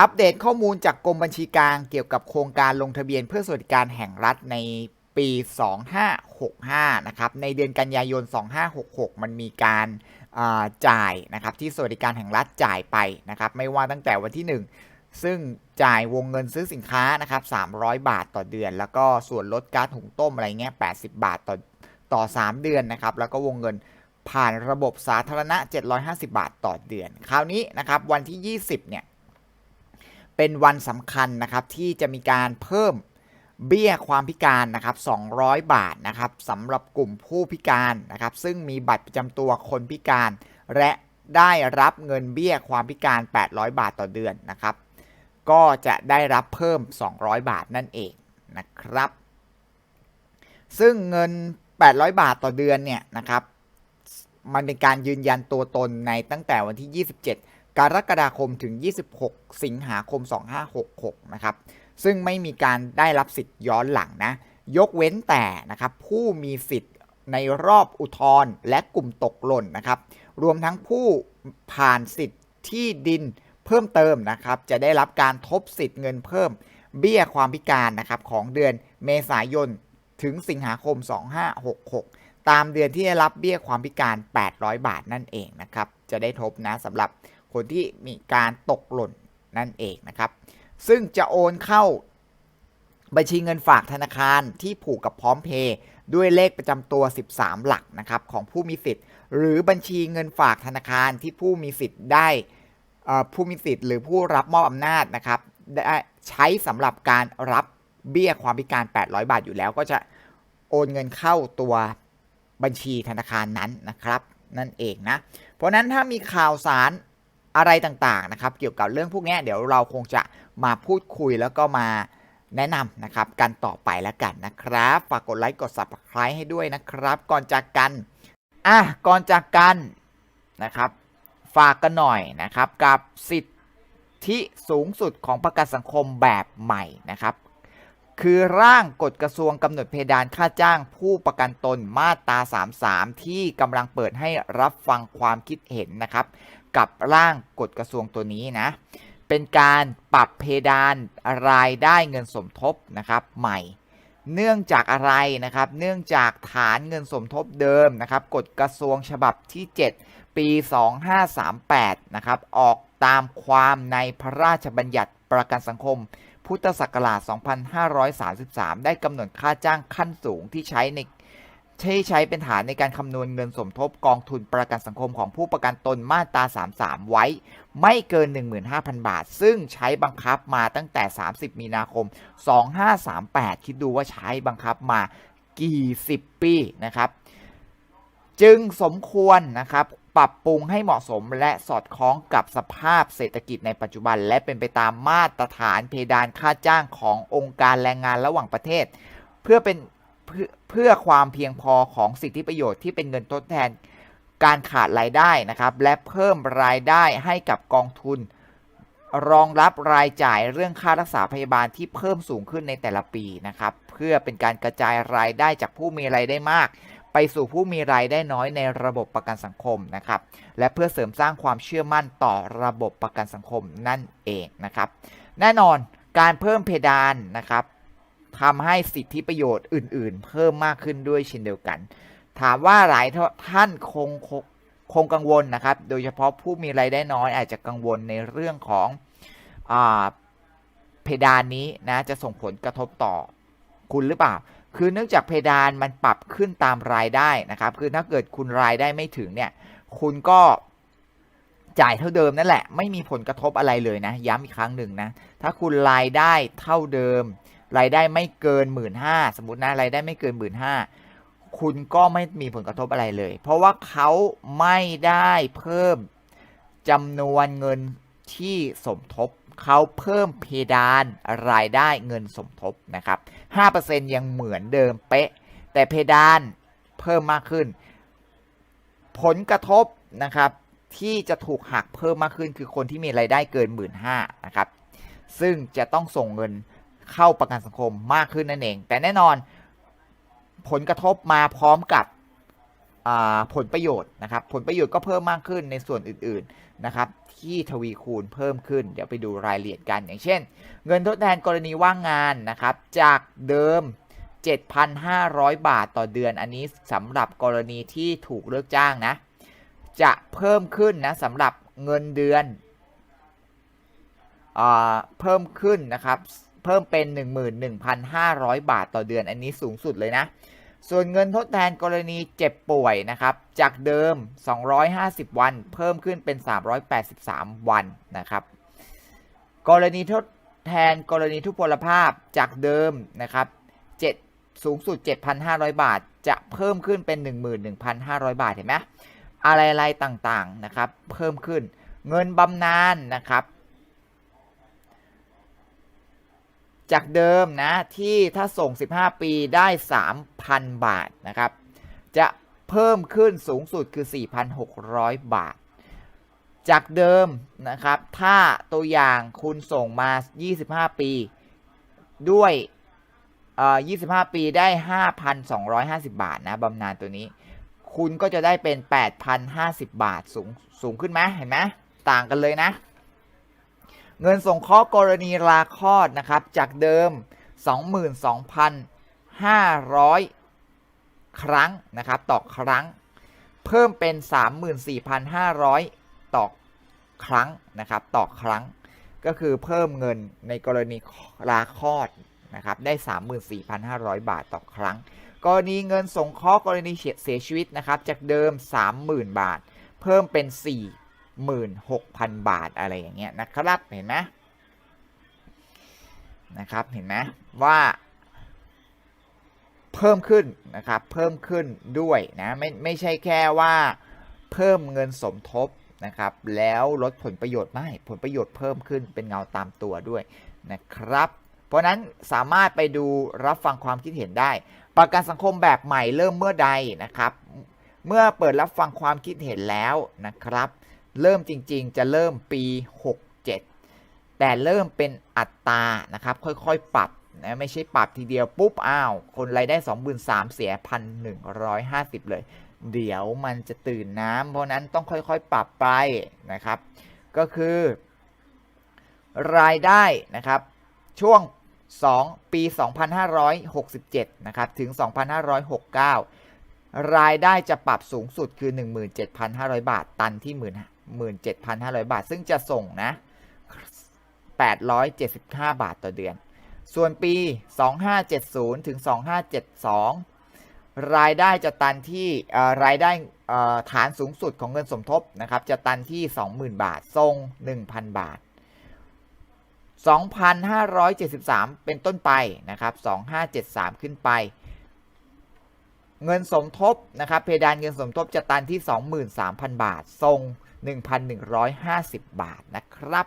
อัปเดตข้อมูลจากกรมบัญชีกลางเกี่ยวกับโครงการลงทะเบียนเพื่อสวัสดิการแห่งรัฐในปี 2565 นะครับ ในเดือนกันยายน 2566 มันมีการาจ่ายนะครับที่สวัสดิการแห่งรัฐจ่ายไปนะครับ ไม่ว่าตั้งแต่วันที่ 1 ซึ่งจ่ายวงเงินซื้อสินค้านะครับ 300 บาทต่อเดือน แล้วก็ส่วนลดก๊าซหุงต้มอะไรเงี้ย 80 บาทต่อต่อ 3 เดือนนะครับ แล้วก็วงเงินผ่านระบบสาธารณะ 750 บาทต่อเดือน คราวนี้นะครับวันที่ 20 เนี่ย เป็นวันสำคัญนะครับที่จะมีการเพิ่มเบี้ยความพิการนะครับ 200 บาทนะครับสำหรับกลุ่มผู้พิการนะครับ ซึ่งมีบัตรประจำตัวคนพิการ และได้รับเงินเบี้ยความพิการ 800 บาทต่อเดือนนะครับ ก็จะได้รับเพิ่ม 200 บาทนั่นเองนะครับ ซึ่งเงิน 800 บาทต่อเดือนเนี่ยนะครับ มันเป็นการยืนยันตัวตนในตั้งแต่วันที่ 27 กรกฎาคมถึง 26 สิงหาคม 2566 นะครับ ซึ่งไม่มีการได้รับสิทธิ์ย้อนหลังนะ ยกเว้นแต่นะครับผู้มีสิทธิ์ในรอบอุทธรณ์และกลุ่มตกหล่นนะครับ รวมทั้งผู้ผ่านสิทธิ์ที่ดินเพิ่มเติมนะครับ จะได้รับการทบสิทธิ์เงินเพิ่ม เบี้ยความพิการนะครับของเดือนเมษายนถึงสิงหาคม 2566 ตามเดือนที่ได้รับเบี้ยความพิการ 800 บาทนั่นเองนะครับ จะได้ทบนะสำหรับ คนที่มีการตกหล่นนั่นเองนะครับ ซึ่งจะโอนเข้าบัญชีเงินฝากธนาคารที่ผูกกับพร้อมเพย์ด้วยเลขประจำตัว 13 หลักนะครับของผู้มีสิทธิ์ หรือบัญชีเงินฝากธนาคารที่ผู้มีสิทธิ์ได้ผู้มีสิทธิ์หรือผู้รับมอบอำนาจนะครับได้ใช้สำหรับการรับเบี้ยความพิการ 800 บาทอยู่แล้ว ก็จะโอนเงินเข้าตัวบัญชีธนาคารนั้นนะครับ นั่นเองนะ เพราะนั้นถ้ามีข่าวสาร อะไรต่างๆนะครับ เกี่ยวกับเรื่องพวกนี้เดี๋ยวเราคงจะมาพูดคุยแล้วก็มาแนะนำนะครับกันต่อไปแล้วกันนะครับฝากกดไลค์กด subscribe ให้ด้วยนะครับ ก่อนจากกันอะก่อนจากกันนะครับ ฝากกันหน่อยนะครับกับสิทธิสูงสุดของประกันสังคมแบบใหม่นะครับ คือร่างกฎกระทรวงกำหนดเพดานค่าจ้างผู้ประกันตนมาตรา 33 ที่กำลังเปิดให้รับฟังความคิดเห็นนะครับ กับร่างกฎกระทรวงตัวนี้นะ เป็นการปรับเพดานรายได้เงินสมทบนะครับใหม่ เนื่องจากอะไรนะครับ เนื่องจากฐานเงินสมทบเดิมนะครับกฎกระทรวงฉบับที่ 7 ปี 2538 นะครับ ออกตามความในพระราชบัญญัติประกันสังคม พุทธศักราช 2533 ได้กำหนดค่าจ้างขั้นสูงที่ใช้ใน ที่ใช้เป็นฐานในการคำนวณเงินสมทบกองทุนประกันสังคมของผู้ประกันตนมาตรา 33 ไว้ ไม่เกิน 15,000 บาท ซึ่งใช้บังคับมาตั้งแต่ 30 มีนาคม 2538 คิดดูว่าใช้บังคับมากี่สิบปีนะครับ จึงสมควรนะครับปรับปรุงให้เหมาะสมและสอดคล้องกับสภาพเศรษฐกิจในปัจจุบัน และเป็นไปตามมาตรฐานเพดานค่าจ้างขององค์การแรงงานระหว่างประเทศ เพื่อเป็น เพื่อความเพียงพอของสิทธิประโยชน์ที่เป็นเงินทดแทนการขาดรายได้นะครับ และเพิ่มรายได้ให้กับกองทุน รองรับรายจ่ายเรื่องค่ารักษาพยาบาลที่เพิ่มสูงขึ้นในแต่ละปีนะครับ เพื่อเป็นการกระจายรายได้จากผู้มีรายได้มาก ไปสู่ผู้มีรายได้น้อยในระบบประกันสังคมนะครับ และเพื่อเสริมสร้างความเชื่อมั่นต่อระบบประกันสังคมนั่นเองนะครับ แน่นอนการเพิ่มเพดานนะครับ ทำให้สิทธิประโยชน์อื่น ๆ เพิ่มมากขึ้นด้วยเช่นเดียวกัน ถามว่าหลายท่านคงคงคงกังวลนะครับ โดยเฉพาะผู้มีรายได้น้อยอาจจะกังวลในเรื่องของอเพดานนี้นะจะส่งผลกระทบต่อคุณหรือเปล่า คือเนื่องจากเพดานมันปรับขึ้นตามรายได้นะครับ คือถ้าเกิดคุณรายได้ไม่ถึงเนี่ย คุณก็จ่ายเท่าเดิมนั่นแหละ ไม่มีผลกระทบอะไรเลยนะ ย้ำอีกครั้งหนึ่งนะ ถ้าคุณรายได้เท่าเดิม รายได้ไม่เกินหมื่นห้าสมมตินะรายได้ไม่เกินหมื่นห้าคุณก็ไม่มีผลกระทบอะไรเลย เพราะว่าเขาไม่ได้เพิ่มจำนวนเงินที่สมทบเขาเพิ่มเพดานรายได้เงินสมทบนะครับ 5%ยังเหมือนเดิมเป๊ะ แต่เพดานเพิ่มมากขึ้น ผลกระทบนะครับ ที่จะถูกหักเพิ่มมากขึ้นคือคนที่มีรายได้เกิน 1 5ื่นนะครับ ซึ่งจะต้องส่งเงิน เข้าประกันสังคมมากขึ้นนั่นเอง แต่แน่นอนผลกระทบมาพร้อมกับผลประโยชน์นะครับ ผลประโยชน์ก็เพิ่มมากขึ้นในส่วนอื่นๆนะครับที่ทวีคูณเพิ่มขึ้น เดี๋ยวไปดูรายละเอียดกันอย่างเช่น เงินทดแทนกรณีว่างงานนะครับ จากเดิม 7,500 บาทต่อเดือน อันนี้สำหรับกรณีที่ถูกเลิกจ้างนะ จะเพิ่มขึ้นนะสำหรับเงินเดือนอเพิ่มขึ้นนะครับ เพิ่มเป็น 11,500 บาทต่อเดือนอันนี้สูงสุดเลยนะ ส่วนเงินทดแทนกรณีเจ็บป่วยนะครับ จากเดิม 250 วัน เพิ่มขึ้นเป็น 383 วันนะครับ กรณีทดแทนกรณีทุพพลภาพจากเดิมนะครับ7สูงสุด 7,500 บาท จะเพิ่มขึ้นเป็น 11,500 บาทเห็นไหมอะไรๆต่างๆนะครับ เพิ่มขึ้นเงินบำนาญนะครับ จากเดิมนะที่ถ้าส่ง 15 ปีได้ 3,000 บาทนะครับ จะเพิ่มขึ้นสูงสุดคือ 4,600 บาท จากเดิมนะครับ ถ้าตัวอย่างคุณส่งมา 25 ปี ด้วยเอ่อ25 ปีได้ 5,250 บาทนะบำนาญตัวนี้ คุณก็จะได้เป็น 8,050 บาทสูงสูงขึ้นไหมเห็นไหมต่างกันเลยนะ เงินสงเคราะห์กรณีลาคลอดนะครับ จากเดิม 22,500 ครั้งนะครับ ต่อครั้ง เพิ่มเป็น 34,500 ต่อครั้งนะครับ ต่อครั้ง ก็คือเพิ่มเงินในกรณีลาคลอดนะครับได้ 34,500 บาทต่อครั้ง กรณีเงินสงเคราะห์กรณีเสียชีวิตนะครับ จากเดิม 30,000 บาท เพิ่มเป็น 46,000 บาทอะไรอย่างเงี้ยนะครับเห็นไหมนะครับเห็นไหมว่าเพิ่มขึ้นนะครับเพิ่มขึ้นด้วยนะไม่ไม่ใช่แค่ว่าเพิ่มเงินสมทบนะครับแล้วลดผลประโยชน์ไม่ผลประโยชน์เพิ่มขึ้นเป็นเงาตามตัวด้วยนะครับเพราะนั้นสามารถไปดูรับฟังความคิดเห็นได้ ประกันสังคมแบบใหม่เริ่มเมื่อใดนะครับ เมื่อเปิดรับฟังความคิดเห็นแล้วนะครับ เริ่มจริงๆ จะเริ่มปี 67 แต่เริ่มเป็นอัตรานะครับ ค่อยๆ ปรับนะไม่ใช่ปรับทีเดียวปุ๊บอ้าว คนรายได้ 23,000เสีย 1,150 เลย เดี๋ยวมันจะตื่นน้ำเพราะนั้นต้องค่อยๆ ปรับไปนะครับ ก็คือ รายได้นะครับ ช่วง 2 ปี 2567 นะครับ ถึง 2569รายได้จะปรับสูงสุดคือ 17,500 บาท ตันที่ 17,500 บาท ซึ่งจะส่งนะ 875 บาทต่อเดือน ส่วนปี 2570 ถึง 2572 รายได้จะตันที่รายได้ฐานสูงสุดของเงินสมทบนะครับ จะตันที่ 20,000 บาท ทรง 1,000 บาท 2,573 เป็นต้นไปนะครับ 2573 ขึ้นไป เงินสมทบนะครับ เพดานเงินสมทบจะตันที่ 23,000 บาท ทรง 1,150 บาทนะครับ